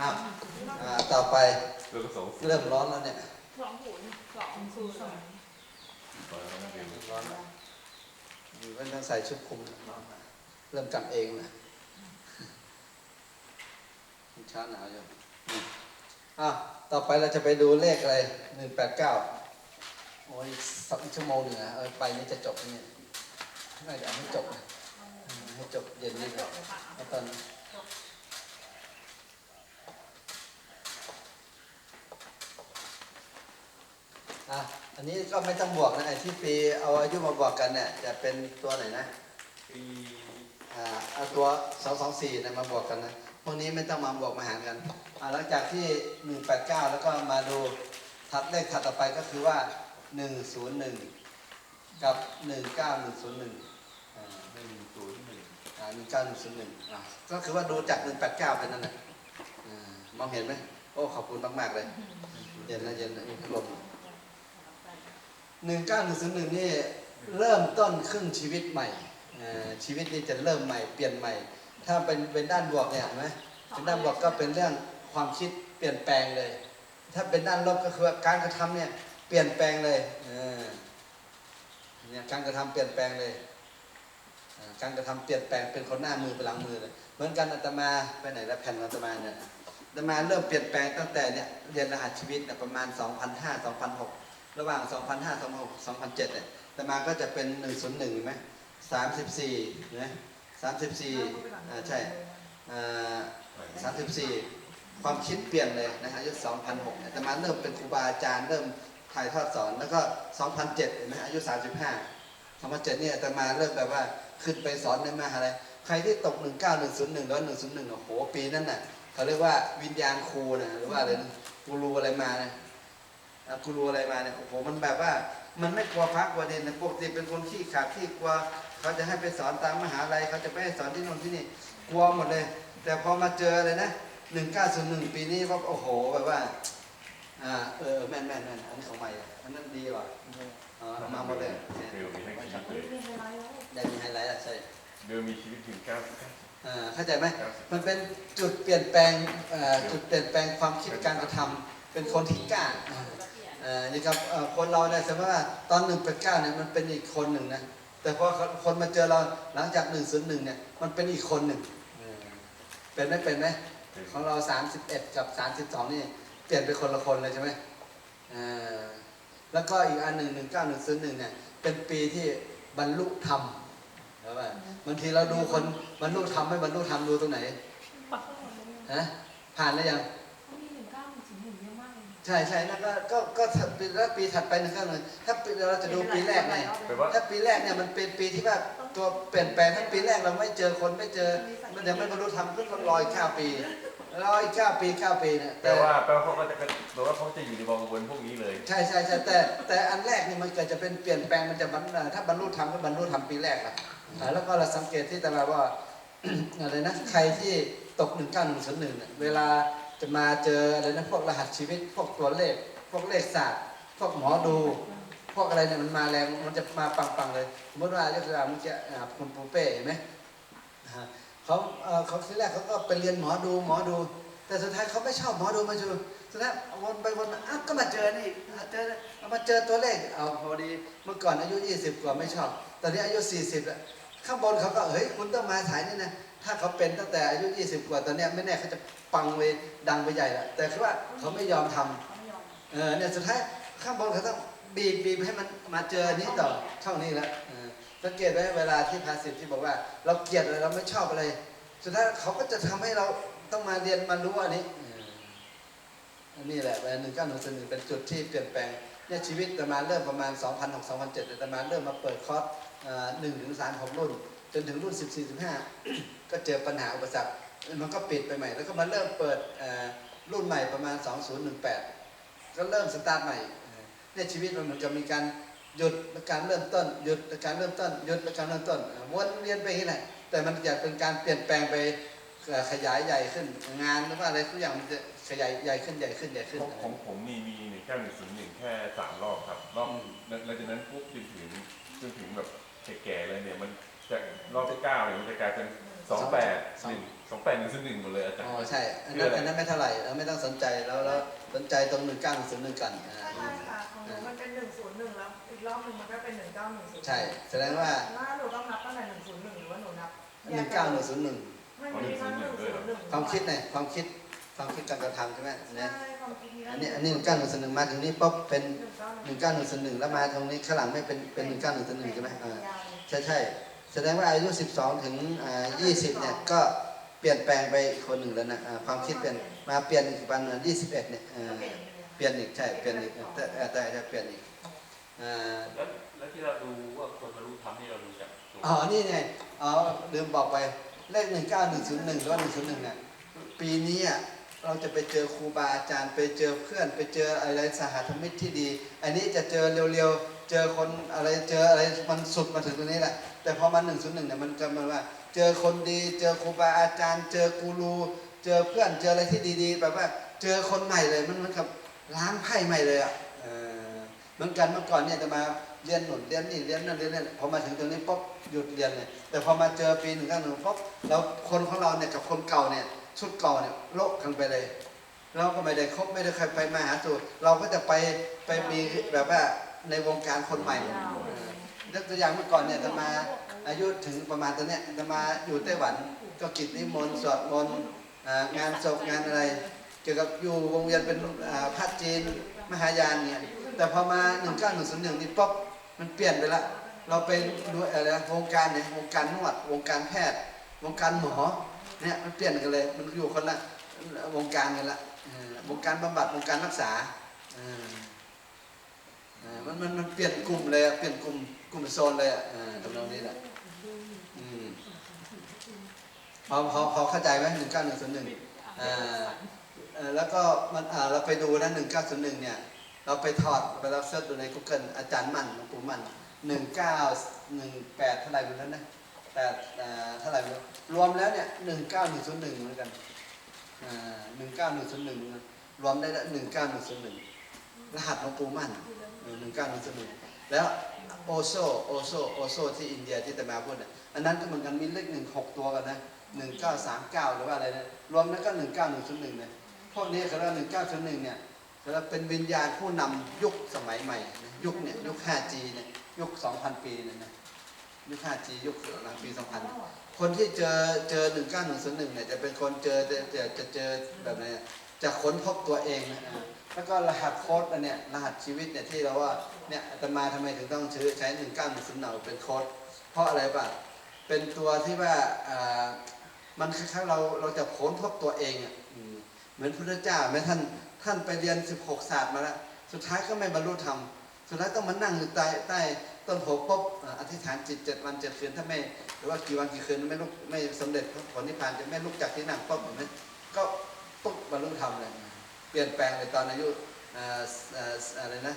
อะอ่าต่อไปแล้วก็สองเริ่มร้อนแล้วเนี่ยสองศูนย์สองศูนย์สองตอนนั้นเองร้อนแล้วอยู่ไม่ต้องใส่ชุดคลุมร้อนแล้วเริ่มกันเองนะเช้าหนาวอยู่อืมอะต่อไปเราจะไปดูเลขอะไรหนึ่งแปดเก้าโอ้ยสักชั่วโมงหนึ่งนะเออไปนี่จะจบไหมเนี่ยไม่เดี๋ยวให้จบให้จบเย็นนี้ก่อนตอน อะอันนี้ก็ไม่ต้องบวกนะไอ้ที่ปีเอาอายุมาบวกกันเนี่ยจะเป็นตัวไหนนะปีอ่าเอาตัวสองสองสี่นะมาบวกกันนะพวกนี้ไม่ต้องมาบวกมาหารกันอ่าหลังจากที่หนึ่งแปดเก้าแล้วก็มาดูถัดเลขถัดต่อไปก็คือว่าหนึ่งศูนย์หนึ่งกับหนึ่งเก้าหนึ่งศูนย์หนึ่งอ่าหนึ่งศูนย์หนึ่งอ่าหนึ่งเก้าหนึ่งศูนย์หนึ่งอ่าก็คือว่าดูจากหนึ่งแปดเก้าเป็นนั่นแหละอ่ามองเห็นไหมโอ้ขอบคุณมากๆเลยเย็นนะเย็นนะมีพัดลม หนึ่งเก้าหนึ่งศูนย์หนึ่งนี่เริ่มต้นครึ่งชีวิตใหม่ชีวิตนี้จะเริ่มใหม่เปลี่ยนใหม่ ถ้าเป็นเป็นด้านบวกเนี่ยเห็นไหมเป็นด้านบวกก็เป็นเรื่องความคิดเปลี่ยนแปลงเลย ถ้าเป็นด้านลบก็คือการกระทำเนี่ยเปลี่ยนแปลงเลยเนี่ยการกระทำเปลี่ยนแปลงเลยการกระทำเปลี่ยนแปลงเป็นคนหน้ามือไปหลังมือเลยเหมือนกันอาตมาไปไหนแล้วแผ่นอาตมาเนี่ยอาตมาเริ่มเปลี่ยนแปลงตั้งแต่เนี่ยเรียนรหัสชีวิตประมาณ 2005 2006 ระหว่าง 2005 2006 2007เนี่ยแต่มาก็จะเป็น 101เห็นไหม34เห็นไหม34อ่าใช่อ่า34 ความคิดเปลี่ยนเลยนะฮะอายุ2006เนี่ยแต่มาเริ่มเป็นครูบาอาจารย์เริ่มถ่ายทอดสอนแล้วก็ 2007เห็นไหมอายุ 35 2007เนี่ยแต่มาเริ่มแบบว่าขึ้นไปสอนในมหาลัยใครที่ตก 19 101แล้ว101โอ้โหปีนั้นน่ะเขาเรียกว่าวิญญาณครูนะหรือว่าอะไรนะกูรูอะไรมานะ อะกูรู้อะไรมาเนี่ยโอ้โหมันแบบว่า มันไม่กลัวพระกลัวเด่นนะปกติเป็นคนขี้ขาดขี้กลัวเขาจะให้ไปสอนตามมหาลัยเขาจะไปให้สอนที่โน่นที่นี่กลัวหมดเลย แต่พอมาเจอเลยนะหนึ่งเก้าศูนย์หนึ่งปีนี้ว่าโอ้โหแบบว่าอ่าเออแม่นแม่นแม่นอันนี้ของใหม่อะอันนั้นดีว่ะอ๋อเอามาหมดเลยเนี่ยเบลมีทั้งชีวิตเลยได้มีไฮไลท์อะใช่เบลมีชีวิตถึงเก้าอ่าเข้าใจไหมเก้าสิบมันเป็นจุดเปลี่ยนแปลงเอ่อจุดเปลี่ยนแปลงความคิดการกระทำเป็นคนที่กล้าอ่าเอ่อ นี่ครับคนเราเนี่ยสมมติว่าตอนหนึ่งเป็นเก้าเนี่ยมันเป็นอีกคนหนึ่งนะแต่พอคนมาเจอเราหลังจากหนึ่งศูนย์หนึ่งเนี่ยมันเป็นอีกคนหนึ่งเป็นไหมเป็นไหมของเราสามสิบเอ็ดกับสามสิบสองนี่เปลี่ยนเป็นคนละคนเลยใช่ไหมแล้วก็อีกอันหนึ่งหนึ่งเก้าหนึ่งศูนย์หนึ่งเนี่ยเป็นปีที่บรรลุธรรมใช่ไหมบางทีเราดูคนบรรลุธรรมไม่บรรลุธรรมดูตรงไหนฮะผ่านแล้วยัง ใช่ใช่นะก็ก็ก็ถ้าปีแล้วปีถัดไปหนึ่งก็เลยถ้าปีเราจะดูปีแรกไงแปลว่า ถ้าปีแรกเนี่ยมันเป็นปีที่ว่าตัวเปลี่ยนแปลงถ้าปีแรกเราไม่เจอคนไม่เจอมันยังไม่บรรลุธรรมก็ต้องรออีกเก้าปีรออีกเก้าปีเก้าปีเนี่ยแปลว่าแปลว่าเขาก็จะเป็นแปลว่าเขาจะอยู่ในวงวนพวกนี้เลย ใช่ใช่ใช่แต่แต่อันแรกนี่มันเกิดจะเป็นเปลี่ยนแปลงมันจะบรรถ้าบรรลุธรรมก็บรรลุธรรมปีแรกละอ่าแล้วก็เราสังเกตที่ตลาดว่า อะไรนะใครที่ตกหนึ่งเก้าหนึ่งศูนย์หนึ่งเวลา จะมาเจออะไรนะพวกรหัสชีวิต พวกตัวเลข พวกเลขศาสตร์ พวกหมอดู พวกอะไรเนี่ยมันมาแรงมันจะมาปังๆเลยสมมติว่ายกตัวอย่างเมื่อกี้อ่าคุณปูเป้เห็นไหมเขาเออเขาทีแรกเขาก็ไปเรียนหมอดูหมอดู แต่สุดท้ายเขาไม่ชอบหมอดูมาชูสุดท้ายวนไปวนมาอ้าวก็มาเจอนี่เจอมาเจอตัวเลขเอาพอดีเมื่อก่อนอายุ 20 กว่าไม่ชอบ ตอนนี้อายุ 40แล้วข้างบนเขาก็เฮ้ยคุณต้องมาสายนี่นะ ถ้าเขาเป็นตั้งแต่อายุ 20 กว่าตอนเนี้ยไม่แน่เขาจะปังไปดังไปใหญ่ละแต่คือว่าเขาไม่ยอมทำเออเนี่ยสุดท้ายข้างบนเขาต้องบีบบีบให้มันมาเจอนี้ต่อช่องนี้แล้วเออสังเกตไว้เวลาที่ภาษิตที่บอกว่า เราเกลียดอะไรเราไม่ชอบอะไร สุดท้ายเขาก็จะทำให้เราต้องมาเรียนมารู้อันนี้เอออันนี้แหละหนึ่งเก้าหนึ่งหนึ่งเป็นจุดที่เปลี่ยนแปลงเนี่ยชีวิตประมาณเริ่มประมาณ 2006 2007แต่ประมาณเริ่มมาเปิดคอร์สหนึ่งถึงสามของรุ่นจ นถึงรุ่น 14 15 ก็เจอปัญหาอุปสรรคมันก็ปิดไปใหม่ แล้วก็มาเริ่มเปิดเอ่อรุ่นใหม่ประมาณ 2018 ก็เริ่มสตาร์ทใหม่เออเนี่ยชีวิตมันเหมือนกับมีการหยุดและการเริ่มต้นหยุดและการเริ่มต้นหยุดและการเริ่มต้นเออวนเวียนไปอย่างนี้แหละแต่มันจะเป็นการเปลี่ยนแปลงไปเอ่อขยายใหญ่ขึ้นงานหรือว่าอะไรทุกอย่างมันจะขยายใหญ่ขึ้นใหญ่ขึ้นใหญ่ขึ้นของของผมมีมีหนึ่งเก้าหนึ่งศูนย์หนึ่งแค่สามรอบครับรอบแล้วหลังจากนั้นปุ๊บจนถึงจนถึงแบบแก่ๆเลยเนี่ยมัน จะรอบที่เก้าเนี่ยมันจะกลายเป็นสองแปดหนึ่งสองแปดหนึ่งศูนย์หนึ่งหมดเลยอาจารอ๋ย์อใช่อันนั้นอันนั้นไม่เท่าไหร่เราไม่ต้องสนใจแล้วเราสนใจตรงหนึ่งเก้าหนึ่งศูนย์หนึ่งกันอ่าใช่ใช่ค่ะของหนูมันเป็นหนึ่งศูนย์หนึ่งแล้วอีกรอบหนึ่งมันก็เป็นหนึ่งเก้าหนึ่งศูนย์ใช่แสดงว่าว่าหนูต้องนับตั้งแต่หนึ่งศูนย์หนึ่งหรือว่าหนูนับหนึ่งเก้าหนึ่งศูนย์หนึ่งไม่มีทั้งหนึ่งศูนย์หนึ่งความคิดเนี่ยความคิดความคิดการกระทำใช่ไหมใช่เนี่ยความคิดนี้อันนี้อันนี้หนึ่งเก้าหนึ่งศูนย์หนึ่งมาถึงนี้ปุ๊บเป็นหนึ่งเก้าหนึ่งหนึ่งเก้าหนึ่งศูนย์หนึ่งแล้วมาตรงนี้ข้างหลังไม่เป็นเป็นหนึ่งเก้าหนึ่งศูนย์หนึ่งใช่ไหมอ่ายาวใช่ใช่ แสดงว่าอายุสิบสองถึงอ่ายี่สิบเนี่ย ก็เปลี่ยนแปลงไปอีกคนหนึ่งแล้วนะอ่าความคิดเปลี่ยนมาเปลี่ยนอีกประมาณยี่สิบเอ็ดเนี่ยอ่าก็เป็นเปลี่ยนอีกใช่เปลี่ยนอีกแต่แต่แต่จะเปลี่ยนอีกอ่าแล้วแล้วที่เราดูว่าคนบรรลุธรรมนี่เราดูจากตัวอ๋อนี่ไงอ๋อลืมบอกไปเลขหนึ่งเก้าหนึ่งศูนย์หนึ่งหรือว่าหนึ่งศูนย์หนึ่งเนี่ยปีนี้อะเราจะไปเจอครูบาอาจารย์ไปเจอเพื่อน ไปเจออะไรสหธรรมิตที่ดี อันนี้จะเจอเร็วๆเจอคนอะไรเจออะไรมันสุดมาถึงตรงนี้แหละ แต่พอมาหนึ่งศูนย์หนึ่งเนี่ยมันจะมาว่า เจอคนดี เจอครูบาอาจารย์ เจอกูรู เจอเพื่อนเจออะไรที่ดีๆ แบบว่า เจอคนใหม่เลยมันเหมือนกับล้างไพ่ใหม่เลยอะเออเหมือนกันเมื่อก่อนเนี่ยจะมาเรียนหนุนเรียนนี่เรียนนั่นเรียนนี่พอมาถึงตรงนี้ปุ๊บหยุดเรียนเลยแต่พอมาเจอปีหนึ่งเก้าหนึ่งปุ๊บแล้วคนของเราเนี่ยกับคนเก่าเนี่ยชุดเก่าเนี่ยโลกกันไปเลย เราก็ไม่ได้คบไม่ได้ใครไปมาหาสู่เราก็จะไปไปมีแบบว่าในวงการคนใหม่ ยกตัวอย่างเมื่อก่อนเนี่ยจะมาอายุถึงประมาณตัวเนี้ยจะมาอยู่ไต้หวันก็กิจนิมนต์สวดมนต์งานศพงานอะไร เกี่ยวกับอยู่วงเวียนเป็นพระจีนมหายานเนี่ยแต่พอมา191นี่ป๊บมันเปลี่ยนไปละ เราเป็นดูอะไรนะวงการเนี่ยวงการนวด วงการแพทย์ วงการหมอเนี่ยมันเปลี่ยนกันเลย มันอยู่คนละวงการกันละวงการบำบัดวงการรักษาออเออมันมันมันเปลี่ยนกลุ่มเลยเปลี่ยนกลุ่ม มันโซนเลยอะอ่าตรงนี้แหละพอพอพอเข้าใจไหมหนึ่งเก้าหนึ่งศูนย์หนึ่งอ่าแล้วก็มันเราไปดูนะหนึ่งเก้าศูนย์หนึ่งเนี่ย เราไปถอดไปเราเสิร์ชดูใน Google อาจารย์มันหลวงปู่มันหนึ่งเก้าหนึ่งแปดเท่าไหร่มันแล้วนะแต่เท่าไหร่ไม่รู้รวมแล้วเนี่ยหนึ่งเก้าหนึ่งศูนย์หนึ่งเหมือนกันหนึ่งเก้าหนึ่งศูนย์หนึ่งรวมได้ละหนึ่งเก้าหนึ่งศูนย์หนึ่งรหัสหลวงปู่มันหนึ่งเก้าหนึ่งศูนย์หนึ่งแล้ว โอโซโอโซโอโซที่อินเดียที่ตมาพูดเนี่ยอันนั้นก็เหมือนกันมีเลข1 6ตัวกันนะ1939หรือว่าอะไรนะรวมแล้วก็19101เก้าหนี่ยพวกนี้เขาเรียกว่า1901เนี่ยเขาเรียกเป็นวิญญาณผู้นำยุคสมัยใหม่ ยุคเนี่ยยุค 5G เนี่ยยุค 2,000 ปีเนี่ยนะยุค 5G ยุคหลังปี 2000 คนที่เจอเจอ 19101 เนี่ยจะเป็นคนเจอจะจะจะเจอแบบไหนจะค้นพบตัวเองนะ แล้วก็รหัสโค้ดอันเนี่ยรหัสชีวิตเนี่ยที่เราว่าเนี่ยอาตมาทำไมถึงต้องซื้อใช้1910เหนาเป็นโค้ดเพราะอะไรป่ะเป็นตัวที่ว่าอ่ามันคล้ายๆเราเราจะค้นพบตัวเองอะเหมือนพระเจ้าแม้ท่านท่านไปเรียน 16 ศาสตร์มาแล้วสุดท้ายก็ไม่บรรลุธรรมสุดท้ายต้องมานั่งอยู่ใต้ใต้ต้นโพปุ๊บอธิษฐานจิตเจ็ดวันเจ็ดคืนถ้าไม่หรือว่ากี่วันกี่คืนไม่ลุกไม่สำเร็จผลนิพพานจะไม่ลุกจากที่นั่งปุ๊บเห็นไหมก็ปุ๊บบรรลุธรรมเลย ลี่ยนแปลงเลยตอนอายุอะไรนะ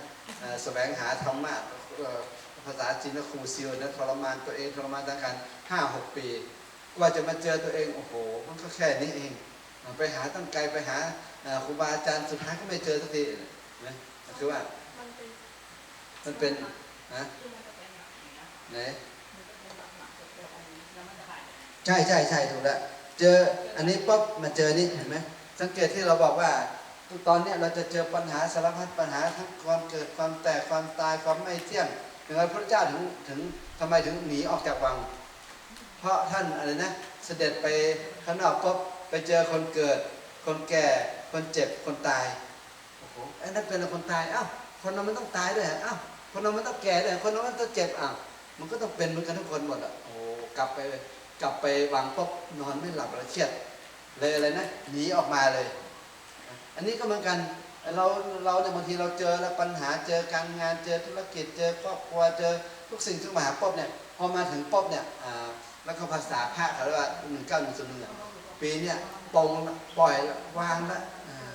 แสวงหาธรรมะภาษาจีนก็ครูซิลนะทรมานตัวเองทรมานทางการห้าหกปีกว่าจะมาเจอตัวเอง โอ้โห มันก็แค่นี้เอง ไปหาตั้งไกลไปหาครูบาอาจารย์สุดท้ายก็ไม่เจอสักทีนะคือว่า มันเป็นมันเป็นนะไหนใช่ใช่ใช่ถูกแล้วเจออันนี้ปุ๊บมาเจอนี่เห็นไหมสังเกตที่เราบอกว่า ตอนเนี้ยเราจะเจอปัญหาสารพัดปัญหาทั้งความเกิดความแตกความตายความไม่เที่ยงถึงพระเจ้าถึงถึงทำไมถึงหนีออกจากวัง เพราะท่านอะไรนะเสด็จไปข้างนอกปุ๊บไปเจอคนเกิด คนแก่ คนเจ็บคนตายโอ้โหไอ้นั่นเป็นคนตายอ้าวคนนั้นมันต้องตายด้วยอ้าวคนนั้นมันต้องแก่ด้วยคนนั้นมันต้องเจ็บอ้าวมันก็ต้องเป็นเหมือนกันทุกคนหมดอะโอ้กลับไปกลับไปวางปุ๊บนอนไม่หลับแล้วเครียดเลยอะไรนะหนีออกมาเลย อันนี้ก็เหมือนกันเราเราเนี่ยบางทีเราเจอแล้วปัญหาเจอการงานเจอธุรกิจเจอครอบครัวเจอทุกสิ่งทุกปัญหาปุ๊บเนี่ยพอมาถึงปุ๊บเนี่ยอ่าแล้วก็ภาษาพระเขาเรียกว่าหนึ่งเก้าหนึ่งศูนย์หนึ่งปีเนี่ยปลงละปล่อยละวางละอ่า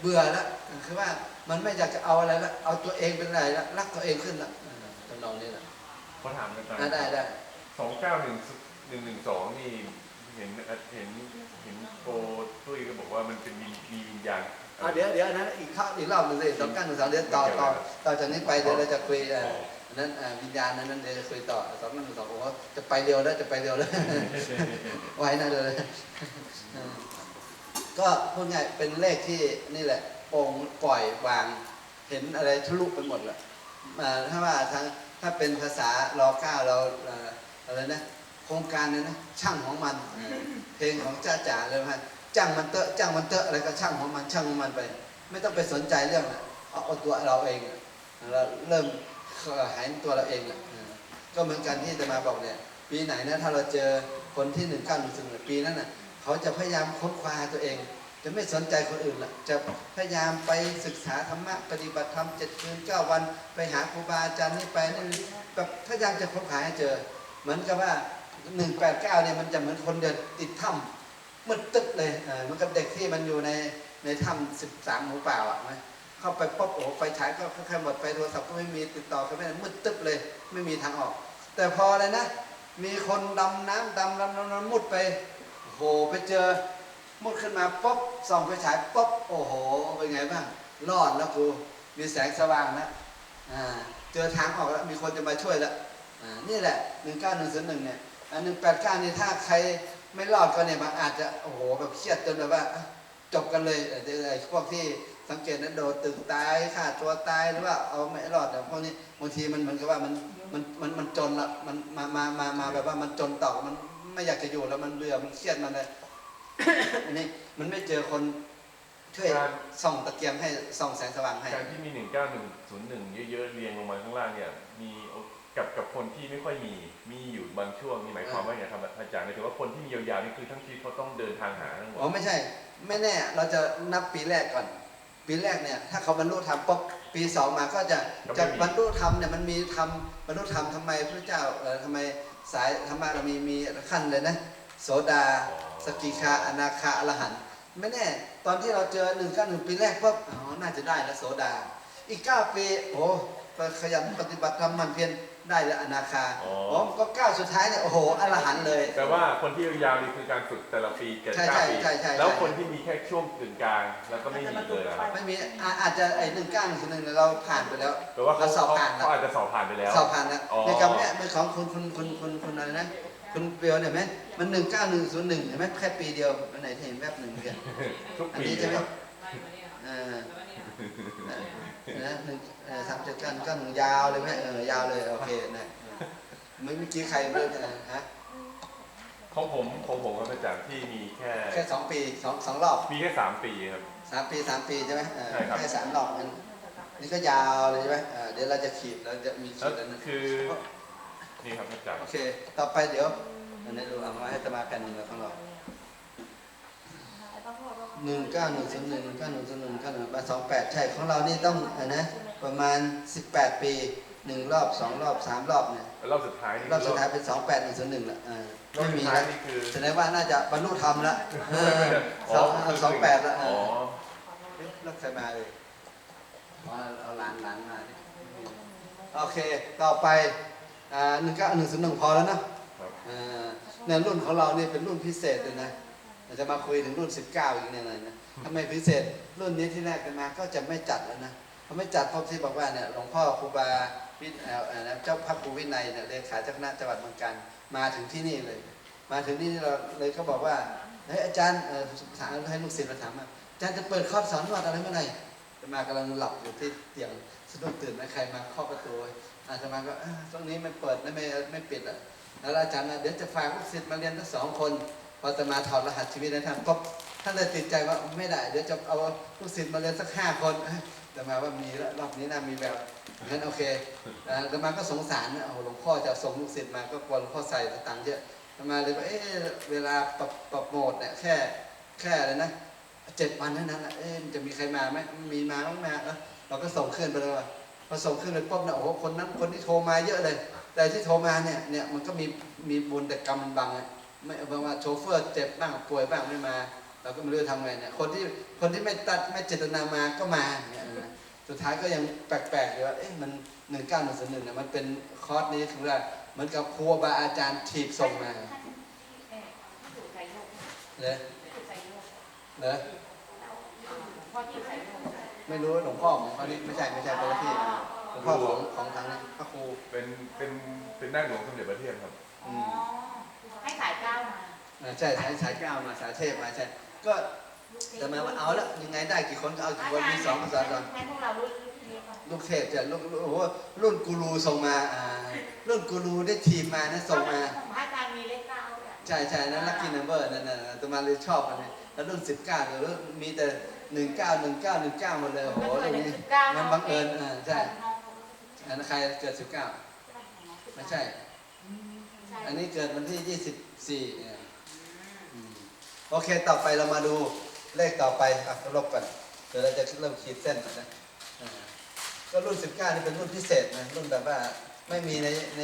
เบื่อละคือว่ามันไม่อยากจะเอาอะไรละเอาตัวเองเป็นอะไรละรักตัวเองขึ้นละอ่าทำนองนี้แหละเขาถามกันอ่าได้ได้สองเก้าหนึ่งหนึ่งหนึ่งสองนี่ เห็นเห็นเห็นโปรตุ้ยก็บอกว่ามันเป็นมีมีวิญญาณอ่าเดี๋ยวเดี๋ยวอันนั้นอีกข้ออีกรอบหนึ่งสิสองเก้าหนึ่งสองเดี๋ยวต่อต่อต่อจากนี้ไปเดี๋ยวเราจะคุยอ่าอันนั้นอ่าวิญญาณนั้นนั้นเดี๋ยวจะคุยต่อสองหนึ่งสองผมว่าจะไปเร็วแล้วจะไปเร็วแล้ว ไว้นะเลยก็พูดง่ายเป็นเลขที่นี่แหละโปร่งปล่อยวางเห็นอะไรทะลุไปหมดแหละอ่าถ้าว่าทางถ้าเป็นภาษารอเก้าเราเอ่ออะไรนะ โครงการเนี่ยนะช่างของมันเออเพลงของจ้าจ๋าเลยว่าจ้างมันเตอะจ้างมันเตอะอะไรก็ช่างของมันช่างของมันไป ไม่ต้องไปสนใจเรื่องน่ะเอาเอาตัวเราเองอะเราเริ่มหายตัวเราเองอะเออก็เหมือนกันที่จะมาบอกเนี่ย ปีไหนนะถ้าเราเจอคนที่หนึ่งเก้าหนึ่งงปีนั้นน่ะเขาจะพยายามค้นคว้าตัวเอง จะไม่สนใจคนอื่นละจะพยายามไปศึกษาธรรมะปฏิบัติธรรมเจ็ดคืนเก้าวัน ไปหาครูบาอาจารย์นี่ไปนี่แบบพยายามจะค้นคว้าให้เจอ เหมือนกับว่า หนึ่งแปดเก้าเนี่ยมันจะเหมือนคนเดินติดถ้ำมืดตึ๊บเลยเหมันกับเด็กที่มันอยู่ในในถ้ำสิบสามหมูป่าอะไหมเข้าไปป๊บโอ้โหไฟฉายก็ค่อยๆหมดไฟโทรศัพท์ก็ไม่มีติดต่อกันไม่ได้มืดตึ๊บเลย ไม่มีทางออก แต่พอเลยนะ มีคนดำน้ำดำดำดำดำมุดไปโอ้โหไปเจอมุดขึ้นมาป๊บส่องไฟฉายป๊บโอ้โหเป็นไงบ้างรอดแล้วกูมีแสงสว่างแล้วอ่าเจอทางออกแล้วมีคนจะมาช่วยแล้วอ่านี่แหละหนึ่งเก้าหนึ่งศูนย์หนึ่งเนี่ย อันหนึ่งแปดเก้านี่ถ้าใครไม่รอดก็เนี่ยมันอาจจะโอ้โหแบบเครียดจนแบบว่า จบกันเลยเดี๋ยวไอ้พวกที่สังเกตนั้นโดนตึกตายฆ่าตัวตายหรือว่าเอาไม่รอดเนี่ยพวกนี้บางทีมันเหมือนกับว่ามันมันมันมันจนละมันมามามามาแบบว่ามันจนต่อมันไม่อยากจะอยู่แล้วมันเบื่อมันเครียดมันเลยอันนี้มันไม่เจอคนช่วยส่องตะเกียงให้ส่องแสงสว่างให้ การที่มี19101เยอะๆเรียงลงมาข้างล่างเนี่ยมีโอ กับกับคนที่ไม่ค่อยมีมีอยู่บางช่วงนี่หมายความว่าไงครับอาจารย์หมายถึงว่าคนที่มียาวๆนี่คือทั้งชีวิตเขาต้องเดินทางหาทั้งหมดอ๋อไม่ใช่ ไม่แน่เราจะนับปีแรกก่อน ปีแรกเนี่ยถ้าเขาบรรลุธรรมปุ๊บปีสองมาก็จะจากบรรลุธรรมเนี่ยมันมีธรรมบรรลุธรรมทำไมพระเจ้าเอ่อทำไมสายธรรมะเรามีมีขั้นเลยนะโสดา สกิคาอนาคาอรหันต์ไม่แน่ ตอนที่เราเจอหนึ่งเก้าหนึ่งปีแรกปุ๊บอ๋อน่าจะได้แล้วโสดา อีกเก้าปีโอ้ก็ขยันปฏิบัติธรรมมันเพียร ได้แล้วอนาคาอ๋อ ผมก็ก้าวสุดท้ายเนี่ยโอ้โหอรหันต์เลย แต่ว่าคนที่ยาวๆนี่คือการฝึกแต่ละปีเกิดใช่เก้าใช่ปีใช่ใช่แล้วคนที่มีแค่ช่วงกึ่งกลางแล้วก็ไม่มีเลยนะครับไม่มีอาอาจจะไอ้หนึ่งเก้าหนึ่งหนึ่งเราผ่านไปแล้วแปลว่าเขาเราสอบเขาผ่านแล้ว เขาอาจจะสอบผ่านไปแล้ว สอบผ่านแล้วอ๋อ ในกับเนี่ยเป็นของคุณคุณคุณคุณคุณอะไรนะคุณเปียวเนี่ยไหมมันหนึ่งเก้าหนึ่งศูนย์หนึ่งเห็นไหมแค่ปีเดียวอันไหนที่เห็นแวบหนึ่งเดียวทุกอันปีนี้เลใช่ยไหมครับเออ นะหนึ่งเอ่อสามเจ็ดกันก็หนึ่งยาวเลยไหมเออยาวเลยโอเคนะเออเมื่อกี้ใครเริ่มนะฮะของผมของผมครับอาจารย์ที่มีแค่แค่สองปีสองสองรอบมีแค่สามปีครับสามปีสามปีใช่ไหมเออใช่ครับแค่สามรอบนั้นนี่ก็ยาวเลยใช่ไหมเออเดี๋ยวเราจะขีดเราจะมีขีแล้วดแล้วนะคือนี่ครับอาจารย์โอเค ต่อไปเดี๋ยวอันนี้ดูเอามาให้ตมาแผ่นหนึ่งแล้วของเรา หนึ่งเก้าหนึ่งศูนย์หนึ่งเก้าหนึ่งศูนย์หนึ่งเก้าหนึ่งแปดสองแปดใช่ของเรานี่ต้องอันนะประมาณสิบแปดปีหนึ่งรอบสองรอบสามรอบเนี่ยรอบสุดท้ายนี่รอบสุดท้ายเป็นสองแปดหนึ่งศูนย์หนึ่งละอ่ารอบไม่สุมีดท้ายแล้วนี่คือแสดงว่าน่าจะบรรลุธรรมแล้วเออสองสองแปดแล้วเออ๋ออเอ๊ะแล้วใครมาเลยอ๋อเอาหลานหลานมาดิโอเคต่อไปอ่าหนึ่งเก้าหนึ่งศูนย์หนึ่งพอแล้วเนอะ ครับอ่าในรุ่นของเราเนี่ยเป็นรุ่นพิเศษเลยนะ เราจะมาคุยถึงรุ่น 19 อีกเนี่ยเลยนะทำไมพิเศษรุ่นนี้ที่แรกกันมาก็จะไม่จัดแล้วนะเขาไม่จัดเพราะที่บอกว่าเนี่ยหลวงพ่อครูบาวิเอ่อเอ่อเจ้าพระครูวินัยเนี่ยเลขาเจ้าคณะจังหวัดเมืองการมาถึงที่นี่เลย มาถึงนี่เราเลยก็บอกว่าเฮ้ยอาจารย์เอ่อถามให้ลูกศิษย์มาถามว่าอาจารย์จะเปิดคอร์สสอนนวดอะไรเมื่อไหร่อาตมากำลังหลับอยู่ที่เตียงสะดุ้งตื่นนะใครมาเคาะประตูอาตมาก็อ่าตรงนี้ไม่เปิดนะไม่ไม่ปิดอะแล้วอาจารย์นะเดี๋ยวจะฝากลูกศิษย์มาเรียนทั้งสองคน พอจะมาถอดรหัสชีวิตนะท่านปุ๊บท่านเลยติดใจว่าไม่ได้เดี๋ยวจะเอาลูกศิษย์มาเรียนสักห้าคนเอ้ยแต่มาว่ามีรอบนี้น่ามีแววงั้นโอเคอ่าแต่มาก็สงสารนะโอ้หลวงพ่อจะส่งลูกศิษย์มาก็กลัวหลวงพ่อใส่ตังค์เยอะมาเลยว่าเอ๊ะเวลาปรับปรับโหมดเนี่ยแค่แค่อะไรนะเจ็ดวันเท่านั้นแหละเอ๊ะจะมีใครมาไหมมีมาบ้างมาเออเราก็ส่งขึ้นไปเลยว่าพอส่งขึ้นไปปุ๊บเนี่ยโอ้โหคนนั้นคนที่โทรมาเยอะเลย แต่ที่โทรมาเนี่ยเนี่ยมันก็มีมีบุญแต่กรรมมันบังอะ ไม่บางว่าโชเฟอร์เจ็บบ้างป่วยบ้างไม่มา เราก็ไม่รู้จะทำไงเนี่ยคนที่คนที่ไม่ตัดไม่เจตนามาก็มาเนี่ยเออสุดท้ายก็ยังแปลกๆอยู่ว่าเอ๊ะมันหนึ่งเก้าหนึ่งศูนย์หนึ่งเนี่ยมันเป็นคอร์สนี้คือว่าเหมือนกับครูบาอาจารย์ถีบส่งมาเลยเลยไม่รู้หลวงพ่อของเขานี่ไม่ใช่ไม่ใช่เป็นที่หลวงพ่อของของทางนี้พระครูเป็นเป็นเป็นนั่งหลวงสมเด็จพระเทพครับอ๋อ ให้สายเก้ามาอ่าใช่สายสายเก้ามาสายเทพมาใช่ก็จะมาว่าเอาละยังไงได้กี่คนก็เอากี่คนมีสองก็สองสองงั้นพวกเรารุ่นนี้ก่อนลูกเทพจะลูกโอ้โหรุ่นกูรูส่งมาอ่ารุ่นกูรูได้ทีมมานะส่งมาของพระอาจารย์มีเลขเก้าด้วยใช่ใช่นั่นลัคกี้นัมเบอร์นั่นน่ะอาตมาเลยชอบอันนี้แล้วรุ่นสิบเก้าเดี๋ยวมีแต่หนึ่งเก้าหนึ่งเก้าหนึ่งเก้าหมดเลยโอ้โหมันตรงเกิดนี้สิบเก้ามันบังเอิญอ่าใช่น้องเขาก็อันนั้นใครเกิดสิบเก้าไม่ใช่ใช่ อันนี้เกิดวันที่ยี่สิบสี่โอเค ต่อไปเรามาดูเลขต่อไปอะลบกันเดี๋ยวเราจะเริ่มขีดเส้นนะก็รุ่นสิบเก้านี่เป็นรุ่นพิเศษนะรุ่นแบบว่าไม่มีในใน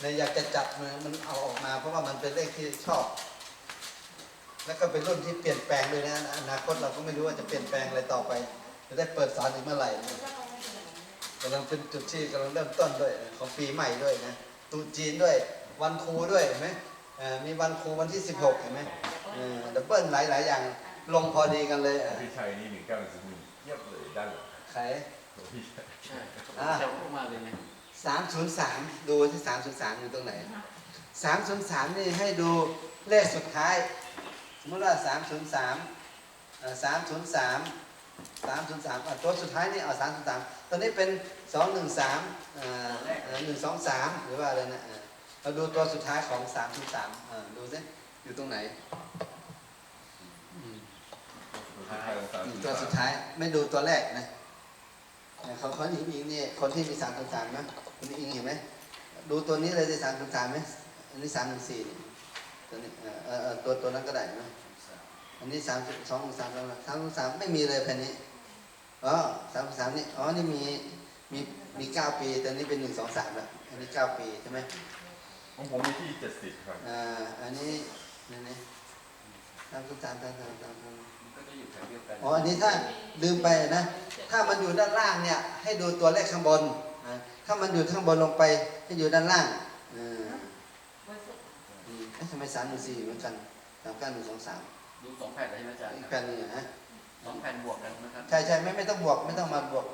ในอยากจะจับมันมันเอาออกมา เพราะว่ามันเป็นเลขที่ชอบ แล้วก็เป็นรุ่นที่เปลี่ยนแปลงด้วยนะอนาคตเราก็ไม่รู้ว่าจะเปลี่ยนแปลงอะไรต่อไป จะได้เปิดสอนอีกเมื่อไหร่กำลังเป็นจุดที่กำลังเริ่มต้นด้วยของปีใหม่ด้วยนะตุจีนด้วย วันครูด้วยเห็นไหมมีวันครูวันที่ 16เห็นไหมดับเบิลหลายหลายอย่าง ลงพอดีกันเลยพี่ชัยนี่หนึ่งเก้าศูนหนึ่งเยอะเลยด้านหลังใครใช่จะพูมาเลยไงสามศูนย์สามดูที่สามศูนย์สามอยู่ตรงไหนสามศูนย์สามนี่ให้ดูเลขสุดท้าย สมมติว่าสามศูนย์สามสามศูนย์สามสามศูนย์สามตัวสุดท้ายนี่เอาสามศูนย์สามตอนนี้เป็นสองหนึ่งสามหนึ่งสองสามหรือว่าอะไรนะ เอ่อเราดูตัวสุดท้ายของ303อ่าดูสิอยู่ตรงไหนอืมสุดท้ายของสามอืมสิบตัวสุดท้ายไม่ดูตัวแรกนะเนี่ยเขาเขาอิงอิงนี่คนที่มีสามสามนะคุณอิงเห็นไหมดูตัวนี้เลยได้สามสามไหมอันนี้สามหนึ่งสี่นี่ตัวนี้เออเออเออตัวตัวนั้นก็ได้นะอันนี้สามสองสามสามสามสามไม่มีเลยแผ่นนี้อ๋อสามสามนี่อ๋อนี่มีมีมีเก้าปีแต่นี่เป็นหนึ่งสองสามแล้วอันนี้เก้าปีใช่ไหม ของผมมีที่เจ็ดสิบครับอ่าอันนี้นี่นี่ตามตามตามตามตามอ๋ออันนี้ถ้าลืมไปนะ ถ้ามันอยู่ด้านล่างเนี่ย ให้ดูตัวเลขข้างบนนะถ้ามันอยู่ข้างบนลงไปให้อยู่ด้านล่างอ่าอืมทำไมสามหนึ่งสี่เหมือนกันสามเก้าหนึ่งสองสามดูสองแผ่นเลยใช่ไหมอาจารย์อีกแผ่นนึงเหฮะสองแผ่นบวกกันนะครับใช่ใช่ไม่ไม่ต้องบวกไม่ต้องมาบวก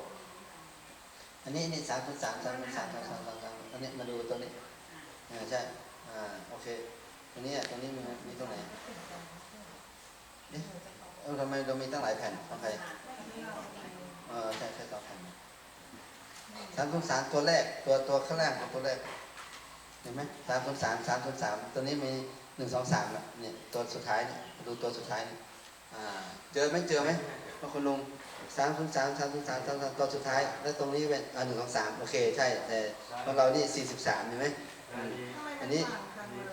อันนี้นี่สามคูณสามสามคูณสามสามสามสามสามอันนี้มาดูตัวนี้ อ่าใช่ อ่า โอเคตัวนี้อะตัวนี้มีมีตรงไหนเอ๊ะเออทำไมเรามีตั้งหลายแผ่นของใครเออใช่ใช่สองแผ่นสามคูณสามตัวแรก ตัวตัวข้างล่างของตัวแรก เห็นไหมสามคูณสามสามคูณสามตัวนี้มีหนึ่งสองสามแล้วเนี่ยตัวสุดท้ายเนี่ยดูตัวสุดท้ายเนี่ยอ่า เจอไหมเจอไหมพระคุณลุง สามคูณสามสามคูณสามสามสามตัวสุดท้าย แล้วตรงนี้เป็นอ่าหนึ่งสองสามโอเคใช่ แต่ของเรานี่สี่สิบสามเห็นไหมอืมอันนี้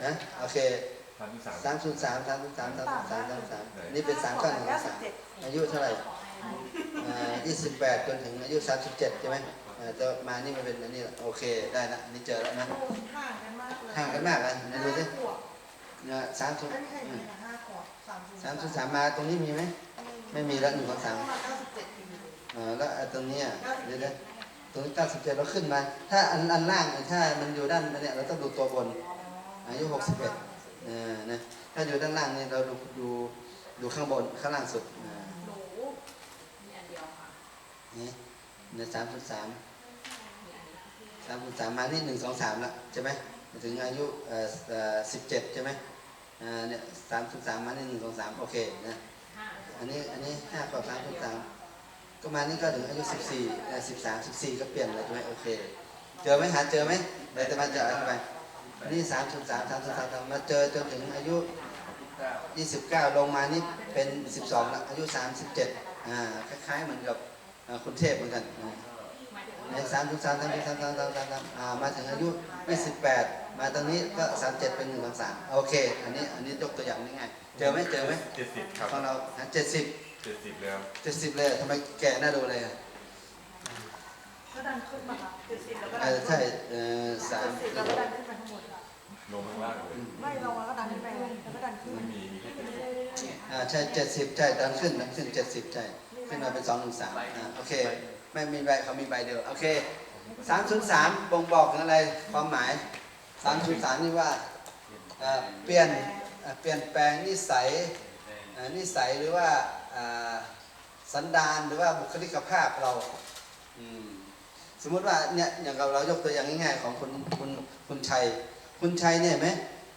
นะโอเคสามที่สามสามคูณสามสามคูณสามสามคูณสามสามคูณสามนี่เป็นสามข้อหนึ่งสองสามอายุเท่าไหร่ยี่สิบแปดจนถึงอายุสามสิบเจ็ดใช่ไหมเอ่อจะมานี่มันเป็นอันนี้ละโอเคได้ละอันนี้เจอแล้วนะห่างกันมากเลยห่างกันมากเลยไหนดูสิห้าขวบเนี่ยสามสิบไม่ใช่อย่างนี้นะห้าขวบสามสิบสามสิบสามมาตรงนี้มีไหมไม่มีแล้วหนึ่งสองสาม แล้วไอ้ตรงเนี้ยเดี๋ยวนะตรงนี้เก้าสิบเจ็ดเราขึ้นมา ถ้าอันอันล่างถ้ามันอยู่ด้านเนี่ยเราต้องดูตัวบน อายุหกสิบเอ็ดเออนะถ้าอยู่ด้านล่างเนี่ยเราดูดูดูข้างบนข้างล่างสุดอ่าหนูมีอันเดียวค่ะนี่เนี่ยสามสิบสามสามคูณสามมานี่หนึ่งสองสามแล้วใช่ไหมมาถึงอายุเอ่อเอ่อสิบเจ็ดใช่ไหมอ่าเนี่ยสามคูณสามมานี่หนึ่งสองสามโอเคนะห้าอันนี้อันนี้ห้ากับสามคูณสาม ก็มานี่ก็ถึงอายุสิบสี่สิบสามสิบสี่ก็เปลี่ยนเลยใช่ไหมโอเค เจอไหมหาเจอไหมเดี๋ยวจะมาจะอธิบายอันนี้สามคูณสามสามคูณสามมาเจอจนถึงอายุเก้ายี่สิบเก้าลงมานี่เป็นสิบสองแล้วอายุสามสิบเจ็ดอ่าคล้ายๆเหมือนกับเอ่อคุณเทพเหมือนกันอ่าหมายถึงในว่าสามถึงสามสามสามสามสามสามสามอ่ามาถึงอายุยี่สิบแปดมาตรงนี้ก็สามเจ็ดเป็นหนึ่งสองสามโอเค อันนี้อันนี้ยกตัวอย่างง่ายๆเจอไหมเจอไหมเจ็ดสิบครับของเราเจ็ดสิบ เจ็ดสิบแล้วเจ็ดสิบเลยทำไมแก่น่าดูเลยอะก็ดันขึ้นมาครับเจ็ดสิบแล้วก็เอดันอขึ้นใช่เออสามเจ็ดสิบแล้วก็ดันขึ้นไปข้างบนลงข้างล่างเลยไม่ลงแล้วก็ดันขึ้นไปแล้วก็ดันขึ้นไม่มีมีแค่เจ็ดสิบอ่าใช่เจ็ดสิบใช่ดันขึ้นดันขึ้นเจ็ดสิบใช่ขึ้นมาเป็นสองหนึ่งสามอ่าโอเค ไม่มีใบเขามีใบเดียวโอเคสามศูนย์สามบ่งบอกถึงอะไรความหมายสามศูนย์สามนี่ว่าเอ่อเปลี่ยนเอ่อเปลี่ยนแปลงนิสัยเอ่อนิสัยหรือว่าอ่า สันดานหรือว่าบุคลิกภาพเราอืมสมมุติว่าเนี่ยอย่างเราเรายกตัวอย่างง่ายๆของคุณคุณคุณชัย คุณชัยเนี่ยเห็นไหม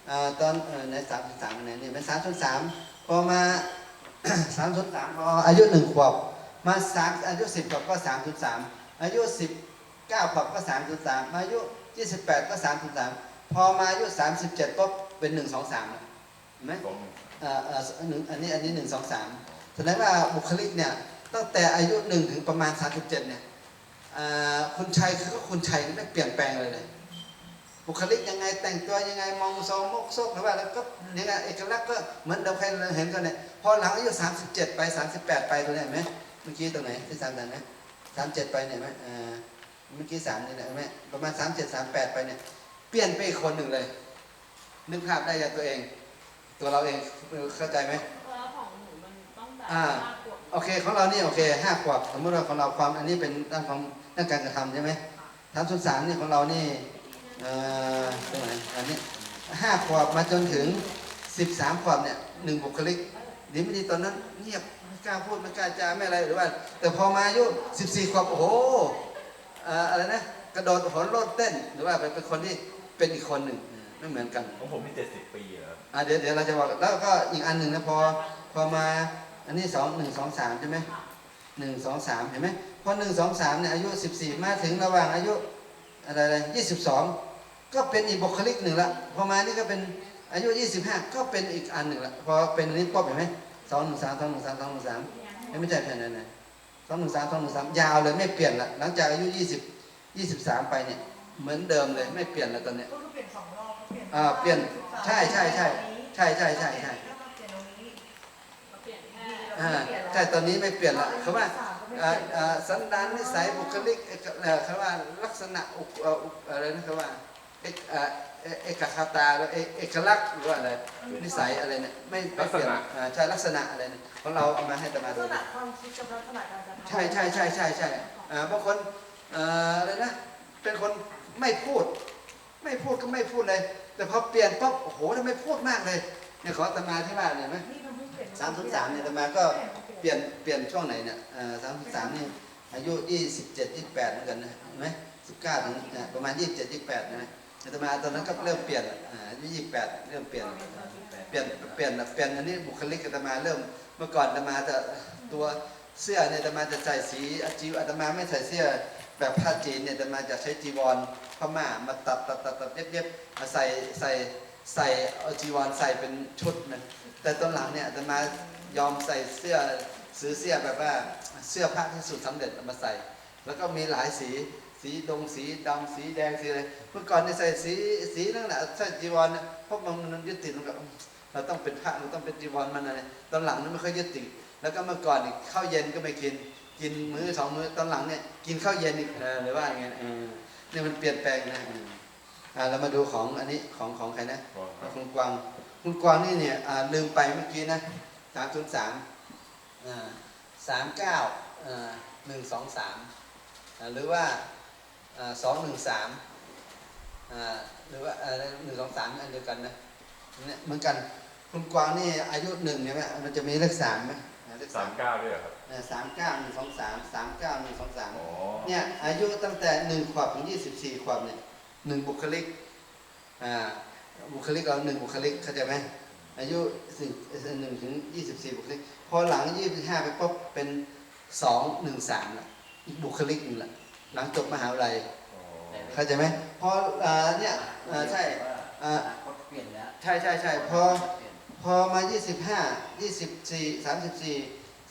อ่าตอนเอ่อในสามสามเนี่ยเนี่ยเป็นสามส่วนสามพอมาสามส่วนสามพออายุหนึ่งขวบมาสามอายุสิบขวบก็สามส่วนสามอายุสิบเก้าขวบก็สามส่วนสามอายุยี่สิบแปดก็สามส่วนสามพอมาอายุสามสิบเจ็ดก็เป็นหนึ่งสองสามแล้วเห็นไหมสองหนึ่งเอ่อเอ่อหนึ่งอันนี้อันนี้หนึ่งสองสาม แสดงว่าบุคลิกเนี่ยตั้งแต่อายุหนึ่งถึงประมาณสามสิบเจ็ดเนี่ยคุณชัยคือก็คุณชัยไม่เปลี่ยนแปลงเลยเลยบุคลิกยังไงแต่งตัวยังไงมองโซมกซกหรือว่าแล้วก็ยังไงเอกลักษณ์ก็เหมือนเราเคยเห็นกันเนี่ยพอหลังอายุ37 ไป 38 ไปตัวเนี้เห็นไหมเมื่อกี้ตรงไหนที่สามดันไหม37ไปเนี่ยไหมเมื่อกี้สามนี่แหละไหมประมาณ37 38ไปเนี่ยเปลี่ยนไปอีกคนหนึ่งเลย นึกภาพได้ยังตัวเอง ตัวเราเองเข้าใจไหม แล้วของหนูมันต้ องแบบอ่าห้าขวบโอเคของเรานี่โอเคห้าขวบสมมติว่าของเราความอันนี้เป็นด้านของด้านการกระทำใช่ไหมทำส่วนสามนี่ของเรานี่เอ่อตรงไหนอันนี้ห้าขวบมาจนถึงสิบสามขวบเนี่ยหนึ่งบุคลิกดีไม่ดีตอนนั้นเงียบไม่กล้าพูดไม่กล้าจาไม่อะไรหรือว่า แต่พอมาอายุสิบสี่ขวบโอ้โหเอ่ออะไรนะกระโดดโหนโลดเต้นหรือว่าเป็นเป็นคนที่เป็นอีกคนหนึ่งไม่เหมือนกันของผมนี่เจ็ดสิบปีแล้วอะเดี๋ยวเดี๋ยวเราจะบอกแล้วก็อีกอันหนึ่งนะพอพอมา อันนี้สองหนึ่งสองสามใช่ไหมหนึ่งสองสามเห็นไหมพอหนึ่งสองสามเนี่ยอายุสิบสี่มาถึงระหว่างอายุอะไรอะไรยี่สิบสองก็เป็นอีกบุคลิกหนึ่งละพอมานี่ก็เป็นอายุยี่สิบห้าก็เป็นอีกอันหนึ่งละพอเป็นอันนี้ป๊บเห็นไหมสองหนึ่งสามสองหนึ่งสามสองหนึ่งสามไม่ใช่แผ่นนั้นนะสองหนึ่งสามสองหนึ่งสามยาวเลยไม่เปลี่ยนละหลังจากอายุยี่สิบยี่สิบสามไปเนี่ยเหมือนเดิมเลยไม่เปลี่ยนละตอนเนี้ยก็คือเปลี่ยนสองรอบเปลี่ยนอ่าเปลี่ยนใช่ใช่ใช่ใช่ใช่ใช่ใช่ อ่าใช่ตอนนี้ไม่เปลี่ยนละเขาว่าอ่าอ่าสันดานนิสัยบุคลิกเอกเอ่อเขาว่าลักษณะอุปเอ่ออุปอะไรนะเขาว่าเอกอ่าเอเอกคาตาหรือเอเอกลักษณ์หรือว่าอะไรนิสัยอะไรเนี่ยไม่ไม่เปลี่ยนอ่าใช่ลักษณะอะไรเนี่ยของเราเอามาให้ตมาลักดู ณะความคิดกับลักษณะการกระทำใช่ใช่ใช่ใช่ใช่อ่าบางคนเอ่ออะไรนะ เป็นคนไม่พูด ไม่พูดก็ไม่พูดเลย แต่พอเปลี่ยนปั๊บโอ้โหทำไมพูดมากเลยเนี่ยขอตมาที่ว่านเนี่ยไหมนี่ สามศูนย์สามเนี่ยแต่มาก็เปลี่ยนเปลี่ยนช่วงไหนเนี่ยสามศูนย์สามนี่อายุยี่สิบเจ็ดยี่สิบแปดเหมือนกันนะไหมสิบเก้าถึงประมาณยี่สิบเจ็ดยี่สิบแปดนะแต่มาตอนนั้นก็เริ่มเปลี่ยนอ่าอายุยี่สิบแปดเริ่มเปลี่ยนเปลี่ยนเปลี่ยนเปลี่ยนอันนี้บุคลิกอาตมาเริ่มเมื่อก่อนอาตมาจะตัวเสื้อเนี่ยอาตมาจะใส่สีอาจีอาตมาไม่ใส่เสื้อแบบผ้าจีนเนี่ยอาตมาจะใช้จีวรพม่ามาตัดตัดตัดตัดเย็บเย็บมาใส่ใส่ ใส่เอาจีวรใส่เป็นชุดนะแต่ตอนหลังเนี่ยอาตมายอมใส่เสื้อซื้อเสื้อแบบว่าเสื้อผ้าที่สุดสำเร็จเอามาใส่ แล้วก็มีหลายสีสีดงสีดำสีแดงสีอะไรเมื่อก่อนเนี่ยใส่สีสีนั่นแหละใส่จีวรเนี่ยเพราะมันมันยึดติดมันก็เราต้องเป็นพระเราต้องเป็นจีวรมันอะไรตอนหลังนี่ไม่ค่อยยึดติดแล้วก็เมื่อก่อนอีกข้าวเย็นก็ไม่กิน กินมื้อสองมื้อตอนหลังเนี่ยกินข้าวเย็นอีกเออหรือว่าอย่างเงี้ยเนี่ยมันเปลี่ยนแปลงนะ อออ่าเรามาดูของอันนี้ของของใครนะคุณกวางคุณกวางนี่เนี่ยอ่าลืมไปเมื่อกี้นะสามศูนย์สามสามเก้าหนึ่งสองสามหรือว่าสองหนึ่งสามหรือว่าหนึ่งสองสามอันเดียวกันนะเนี่ยเหมือนกันคุณกวางนี่อายุหนึ่งเนี่ยไหมมันจะมีเลขสามไหมอ่เลขสามเก้าด้วยเหรอครับสามเก้าหนึ่งสองสามสามเก้าหนึ่งสองสามอ๋อเนี่ยอายุตั้งแต่หนึ่งขวบถึงยี่สิบสี่ขวบเนี่ย หนึ่งบุคลิกอ่าบุคลิกเราหนึ่งบุคลิกเข้าใจไหมอายุสิบหนึ่งถึงยี่สิบสี่บุคลิก พอหลังยี่สิบห้าไปปุ๊บเป็นสองหนึ่งสามละอีกบุคลิกหนึ่งละหลังจบมหาวิทยาลัยอ๋อเข้าใจไหมพออ่าเนี่ยอ่าใช่อ่าเปลี่ยนแล้วใช่ใช่ใช่พอพอมา25 24 34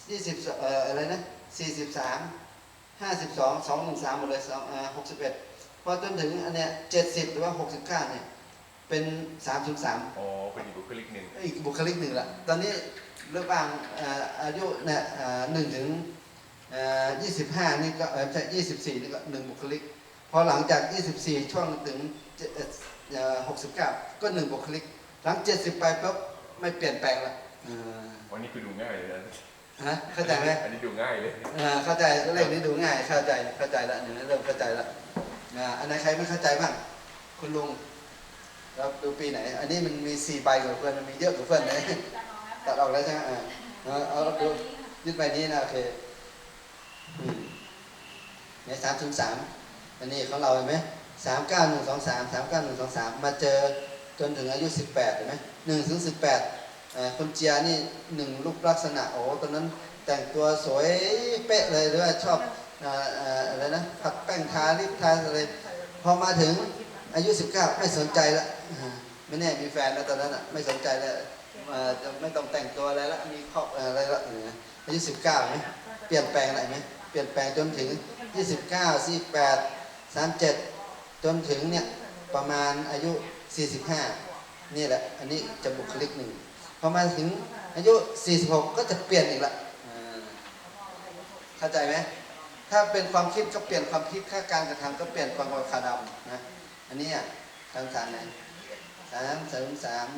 20เอ่ออะไรนะ43 52 213หมดเลย2อ่า61 พอจนถึงอันเนี้ย70หรือว่า69เนี่ย เป็น303อ๋อเป็นอีกบุคลิกหนึ่งอีกบุคลิกหนึ่งละตอนนี้ระหว่างอ่าอายุเนี่ยอ่า1ถึงอ่า25นี่ก็เออไม่ใช่24นี่ก็1บุคลิก พอหลังจาก24ช่วงถึงเจ็ดเอ่อ69ก็1บุคลิก หลัง70ไปปุ๊บไม่เปลี่ยนแปลงละอ่าวันนี้คือดูง่ายเลยนะฮะเข้าใจไหมอันนี้ดูง่ายเลยอ่าเข้าใจเลขนี้ดูง่ายเข้าใจเข้าใจแล้วเนี่ยเริ่มเข้าใจแล้ว อ่าอันไหนใครไม่เข้าใจบ้าง คุณลุงเราดูปีไหน อันนี้มันมีสี่ใบกว่าเพื่อนมันมีเยอะกว่าเพื่อนเลยตัดออกแล้วใช่ไหมอ่าเอาเอาดูยึดใบนี้นะโอเคอืมเนี่ยสามถึงสามอันนี้ของเราเห็นไหมสามเก้าหนึ่งสองสามสามเก้าหนึ่งสองสามมาเจอจนถึงอายุสิบแปดเห็นไหมหนึ่งถึงสิบแปดคุณเจียนี่หนึ่งรูปลักษณะโอ้ตอนนั้นแต่งตัวสวยเป๊ะเลยหรือว่าชอบ อะไรนะผัดแป้งทาลิปทาอะไรพอมาถึงอายุสิบเก้าไม่สนใจละไม่แน่มีแฟนแล้วตอนนั้นอะไม่สนใจแล้วจะไม่ต้องแต่งตัวอะไรละมีครอบอะไรละอายุสิบเก้าไหมเปลี่ยนแปลงอะไรไหมเปลี่ยนแปลงจนถึงยี่สิบเก้าสี่แปดสามเจ็ดจนถึงเนี่ยประมาณอายุสี่สิบห้านี่แหละอันนี้จะบุคลิกหนึ่งพอมาถึงอายุสี่สิบหกก็จะเปลี่ยนอีกละเข้าใจไหม ถ้าเป็นความคิดก็เปลี่ยนความคิดถ้าการกระทำก็เปลี่ยนความคาดำนะอันนี้อะทางสารไหนสามสามสาม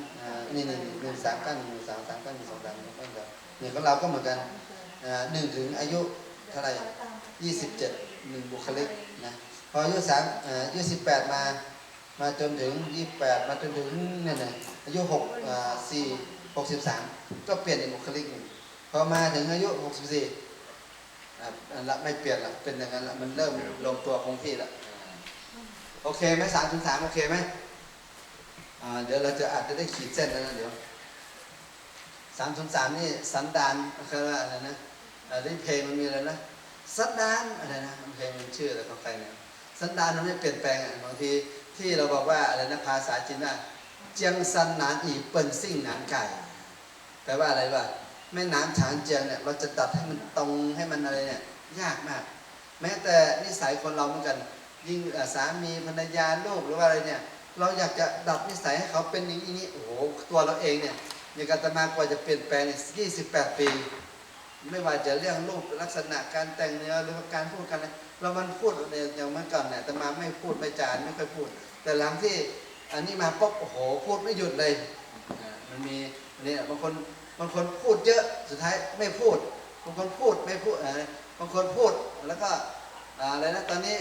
นี่หนึ่งหนึ่งสามเก้าหนึ่งหนึ่งสามสามเก้าหนึ่งสองสามหนึ่งเก้าหนึ่งหนึ่งของเราก็เหมือนกันหนึ่งถึงอายุเท่าไหร่ยี่สิบเจ็ดหนึ่งบุคลิกนะพออายุสามอายุสิบแปดมามาจนถึงยี่แปดมาจนถึงเนี่ยนะอายุหกสี่หกสิบสามก็เปลี่ยนอีกบุคลิกหนึ่งพอมาถึงอายุหกสิบสี่ ละไม่เปลี่ยนละเป็นอย่างนั้นละมันเริ่มลงตัวคงที่ละโอเคไหมสามถึงสามโอเคไหมอ่าเดี๋ยวเราจะอาจจะได้ขีดเส้นแล้วนะเดี๋ยวสามถึงสามนี่สันดานคือว่าอะไรนะอ่าที่เพลงมันมีอะไรนะสันดานอะไรนะเพลงมันชื่ออะไรของใครเนี่ยสันดานมันไม่เปลี่ยนแปลงอะบางทีที่เราบอกว่าอะไรนะภาษาจีนว่าเจียงซันหนานอีเปิ่นซิ่งหนานไก่แปลว่าอะไรว่า แม่น้ำฉางเจียงเนี่ยเราจะตัดให้มันตรงให้มันอะไรเนี่ยยากมาก แม้แต่นิสัยคนเราเหมือนกัน ยิ่งสามีภรรยาลูกหรือว่าอะไรเนี่ยเราอยากจะดัดนิสัยให้เขาเป็นอย่างนี้โอ้โหตัวเราเองเนี่ยอย่างการตมากว่าจะเปลี่ยนแปลงเนี่ย28ปี ไม่ว่าจะเรื่องรูปลักษณะการแต่งเนื้อหรือว่าการพูดกันเนี่ยเรามันพูดเนี่ยอย่างเมื่อก่อนเนี่ยตมาไม่พูดไม่จานไม่ค่อยพูด แต่หลังที่อันนี้มาปุ๊บโอ้โหพูดไม่หยุดเลยมันมีเนี่ยบางคน บางคนพูดเยอะสุดท้ายไม่พูดบางคนพูดไม่พูดบางคนพูดแล้วก็อะไรนะตอนนี้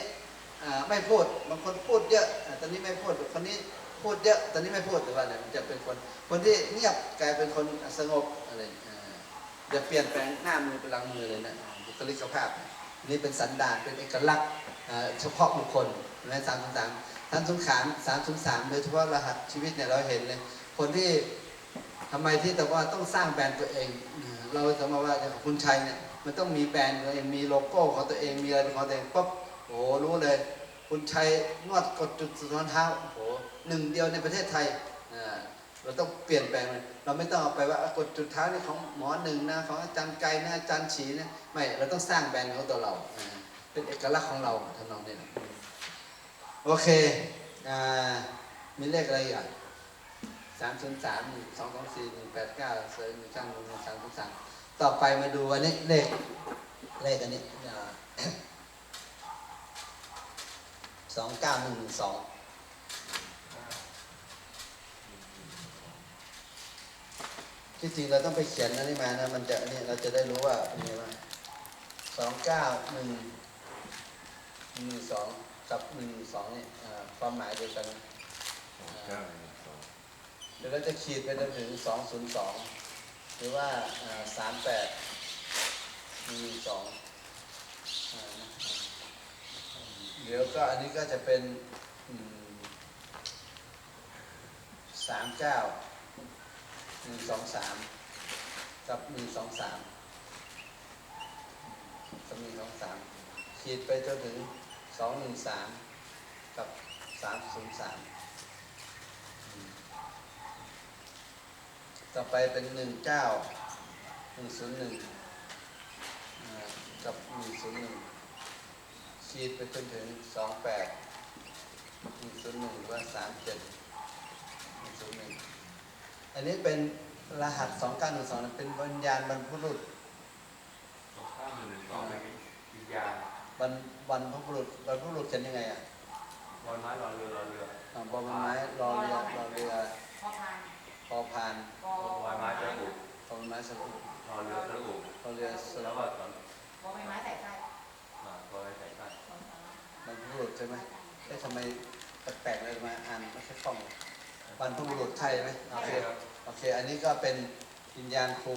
ไม่พูดบางคนพูดเยอะตอนนี้ไม่พูดคนนี้พูดเยอะตอนนี้ไม่พูดแต่ว่าเนี่ยมันจะเป็นคน คนที่เงียบกลายเป็นคนสงบอะไรอ่าอย่าเปลี่ยนแปลงหน้ามือเป็นหลังมือเลยนะบุคลิกภาพ นี่เป็นสันดานเป็นเอกลักษณ์เฉพาะบุคคลนสามสามสามสงขามสามสสามโดยเฉพาะรหัสชีวิตเนี่ยเราเห็นเลยคนที่ ทำไมที่แต่ว่าต้องสร้างแบรนด์ตัวเอง เราสมมติว่าคุณชัยเนี่ยมันต้องมีแบรนด์ตัวเองมีโลโก้ของตัวเองมีอะไรของตัวเองปุ๊บโอ้รู้เลย คุณชัยนวดกดจุดสุดท้อนเท้าโอ้โหหนึ่งเดียวในประเทศไทยอ่าเราต้องเปลี่ยนแปลงมันเราไม่ต้องเอาไปว่ากดจุดเท้านี่ของหมอหนึ่งนะของอาจารย์ไกรนะอาจารย์ฉีนะไม่เราต้องสร้างแบรนด์ของตัวเรา เป็นเอกลักษณ์ของเราทำนองนี้โอเคอ่ามีเลขอะไรอีกอะ สามศูนย์สามหนึ่งสองสองสี่หนึ่งแปดเก้าเซอร์หนึ่งช่างหนึ่งสามศูนย์สามต่อไปมาดูอันนี้เลขเลขอันนี้สองเก้าหนึ่งสองที่จริงเราต้องไปเขียนอันนี้มานะมันจะนี่เราจะได้รู้ว่าเป็นไงบ้างสองเก้าหนึ่งหนึ่งสองกับหนึ่งสองเนี่ยความหมายเดียวกัน เดี๋ยวเราจะขีดไปจนถึง 202 หรือว่า 38มี2เดี๋ยวก็อันนี้ก็จะเป็น 39 123 กับ 123 จะมี 23 ขีดไปจนถึง 213 กับ 303 ต่อไปเป็นหนึ่งเก้าหนึ่งศูนย์หนึ่งกับหนึ่งศูนย์หนึ่งขีดไปจนถึงสองแปดหนึ่งศูนย์หนึ่งหรือว่าสามเจ็ดหนึ่งศูนย์หนึ่งอันนี้เป็นรหัสสองเก้าหนึ่งสองเป็นวิญญาณบรรพบุรุษสองข้างหนึ่งสองเป็นวิญญาณบรรบรรพบุรุษบรรพบุรุษเขียนยังไงอะรอยไม้รอยเรือรอยเรืออ่าบอใบไม้รอเรือรอเรือ พอพานพอพานกอรอยไม้จะอุบอไม้สระอุรอเรือจะอุรอเรือสแล้วก็ตอนบอใบไม้ใส่ไส้อ่ารอยใส่ใต้บรรพบุรุษใช่ไหมเอ๊ะทำไมแปลกๆเลยมาอ่านไม่ค่อยคล่องบรรพบุรุษไทยไหมโอเคครับโอเค อันนี้ก็เป็นวิญญาณครู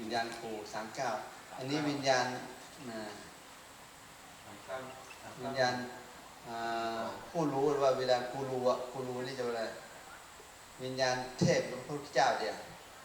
วิญญาณครูสามเก้าอันนี้วิญญาณวิญญาณ ผู้รู้ว่าเวลาณกูรูอะกูรู้นี่จะเป็นอะไรวิญญาณเทพหรือพระพุทธเจ้าเดียว